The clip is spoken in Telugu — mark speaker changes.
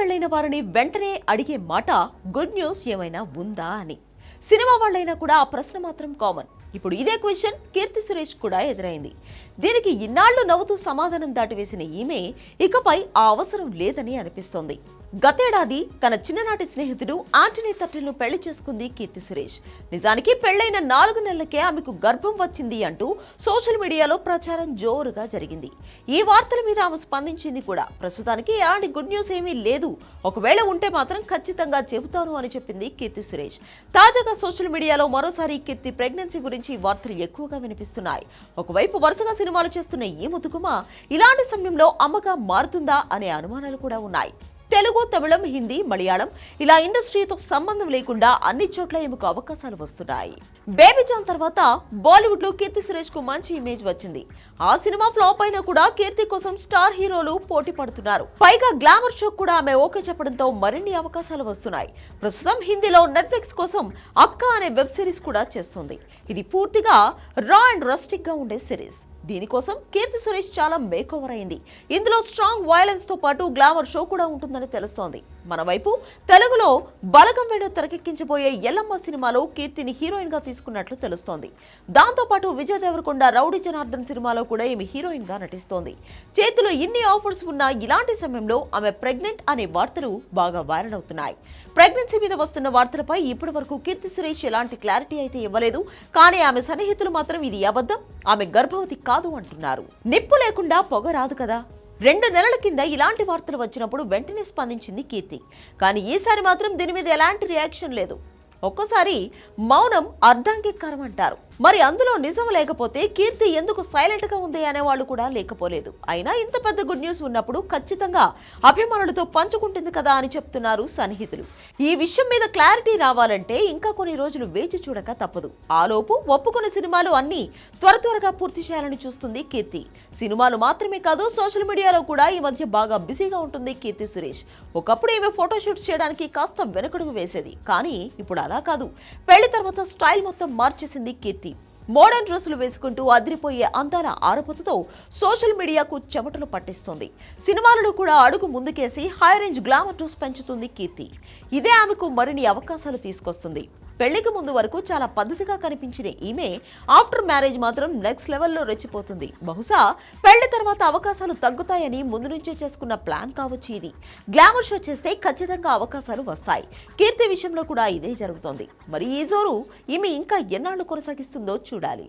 Speaker 1: పెళ్ళైన వారిని వెంటనే అడిగే మాట గుడ్ న్యూస్ ఏమైనా ఉందా అని. సినిమా వాళ్ళైనా కూడా ఆ ప్రశ్న మాత్రం కామన్ ఇప్పుడు ఇదే క్వశ్చన్ కీర్తి సురేష్ కూడా ఎదురైంది. దీనికి ఇన్నాళ్ళు నవ్వుతూ సమాధానం దాటివేసిన ఈమె ఇకపై ఆ అవసరం లేదని అనిపిస్తోంది. గతేడాది తన చిన్ననాటి స్నేహితుడు ఆంటనీ తట్టెల్ను పెళ్ళి చేసుకుంది కీర్తి సురేష్. నిజానికి పెళ్ళైన నాలుగు నెలలకే ఆమెకు గర్భం వచ్చింది అంటూ సోషల్ మీడియాలో ప్రచారం జోరుగా జరిగింది. ఈ వార్తల మీద ఆమె స్పందించింది కూడా. ప్రస్తుతానికి ఎలాంటి గుడ్ న్యూస్ ఏమీ లేదు. ఒకవేళ ఉంటే మాత్రం ఖచ్చితంగా చెబుతాను అని చెప్పింది కీర్తి సురేష్. తాజాగా సోషల్ మీడియాలో మరోసారి కీర్తి ప్రెగ్నెన్సీ గురించి వార్తలు ఎక్కువగా వినిపిస్తున్నాయి. ఒకవైపు వరుసగా సినిమాలు చేస్తున్న ఈ ముతుకుమ ఇలాంటి సమయంలో అమ్మగా మారుతుందా అనే అనుమానాలు కూడా ఉన్నాయి. తెలుగు తమిళం హిందీ మలయాళం ఇలా ఇండస్ట్రీతో సంబంధం లేకుండా అన్ని చోట్ల ఈమెకు అవకాశాలు వస్తున్నాయి. బేబీ జాన్ తర్వాత బాలీవుడ్లో కీర్తి సురేష్కు మంచి ఇమేజ్ వచ్చింది. ఆ సినిమా ఫ్లాప్ అయినా కూడా కీర్తి కోసం స్టార్ హీరోలు పోటీ పడుతున్నారు. పైగా గ్లామర్ షో కూడా ఆమె ఓకే చెప్పడంతో మరిన్ని అవకాశాలు వస్తున్నాయి. ప్రస్తుతం హిందీలో నెట్ఫ్లిక్స్ కోసం అక్క అనే వెబ్ సిరీస్ కూడా చేస్తుంది. ఇది పూర్తిగా రా అండ్ రస్టిక్గా ఉండే సిరీస్. దీనికోసం కీర్తి సురేష్ చాలా మేకోవర్ అయింది. ఇందులో స్ట్రాంగ్ వైలెన్స్తో పాటు గ్లామర్ షో కూడా ఉంటుందని తెలుస్తోంది. మన వైపు తెలుగులో బలగం వేణు తెరకెక్కించబోయే ఎల్లమ్మ సినిమాలో కీర్తిని హీరోయిన్గా తీసుకున్నట్లు తెలుస్తోంది. దాంతో పాటు విజయ్ దేవరకొండ రౌడీ జనార్దన్ సినిమాలో కూడా ఈమె హీరోయిన్గా నటిస్తోంది. చేతిలో ఇన్ని ఆఫర్స్ ఉన్న ఇలాంటి సమయంలో ఆమె ప్రెగ్నెంట్ అనే వార్తలు బాగా వైరల్ అవుతున్నాయి. ప్రెగ్నెన్సీ మీద వస్తున్న వార్తలపై ఇప్పటి వరకు కీర్తి సురేష్ ఎలాంటి క్లారిటీ అయితే ఇవ్వలేదు. కానీ ఆమె సన్నిహితులు మాత్రం ఇది అబద్ధం. ఆమె గర్భవతి కాదు అంటున్నారు. నిప్పు లేకుండా పొగ రాదు కదా. రెండు నెలల కింద ఇలాంటి వార్తలు వచ్చినప్పుడు వెంటనే స్పందించింది కీర్తి. కానీ ఈసారి మాత్రం దీని మీద ఎలాంటి రియాక్షన్ లేదు. ఒక్కోసారి మౌనం అర్ధాంగీకారం అంటారు. మరి అందులో నిజం లేకపోతే కీర్తి ఎందుకు సైలెంట్గా ఉంది అనేవాళ్ళు కూడా లేకపోలేదు. అయినా ఇంత పెద్ద గుడ్ న్యూస్ ఉన్నప్పుడు ఖచ్చితంగా అభిమానులతో పంచుకుంటుంది కదా అని చెప్తున్నారు సన్నిహితులు. ఈ విషయం మీద క్లారిటీ రావాలంటే ఇంకా కొన్ని రోజులు వేచి చూడక తప్పదు. ఆలోపు ఒప్పుకున్న సినిమాలు అన్ని త్వర త్వరగా పూర్తి చేయాలని చూస్తుంది కీర్తి. సినిమాలు మాత్రమే కాదు సోషల్ మీడియాలో కూడా ఈ మధ్య బాగా బిజీగా ఉంటుంది కీర్తి సురేష్. ఒకప్పుడు ఈమె ఫోటోషూట్ చేయడానికి కాస్త వెనకడుగు వేసేది. కానీ ఇప్పుడు అలా కాదు. పెళ్ళి తర్వాత స్టైల్ మొత్తం మార్చేసింది కీర్తి. మోడర్న్ డ్రెస్సులు వేసుకుంటూ అదిరిపోయే అందాల ఆరపతుతో సోషల్ మీడియాకు చెమటలు పట్టిస్తుంది. సినిమాలలో కూడా అడుగు ముందుకేసి హై రేంజ్ గ్లామర్ డ్రెస్ పెంచుతుంది కీర్తి. ఇదే ఆమెకు మరిన్ని అవకాశాలు తీసుకొస్తుంది. పెళ్ళికి ముందు వరకు చాలా పద్ధతిగా కనిపించిన ఈమె ఆఫ్టర్ మ్యారేజ్ మాత్రం నెక్స్ట్ లెవెల్లో రెచ్చిపోతుంది. బహుశా పెళ్ళి తర్వాత అవకాశాలు తగ్గుతాయని ముందు నుంచే చేసుకున్న ప్లాన్ కావచ్చు ఇది. గ్లామర్ షో చేస్తే ఖచ్చితంగా అవకాశాలు వస్తాయి. కీర్తి విషయంలో కూడా ఇదే జరుగుతోంది. మరి ఈ జోరు ఈమె ఇంకా ఎన్నాళ్ళు కొనసాగిస్తుందో చూడాలి.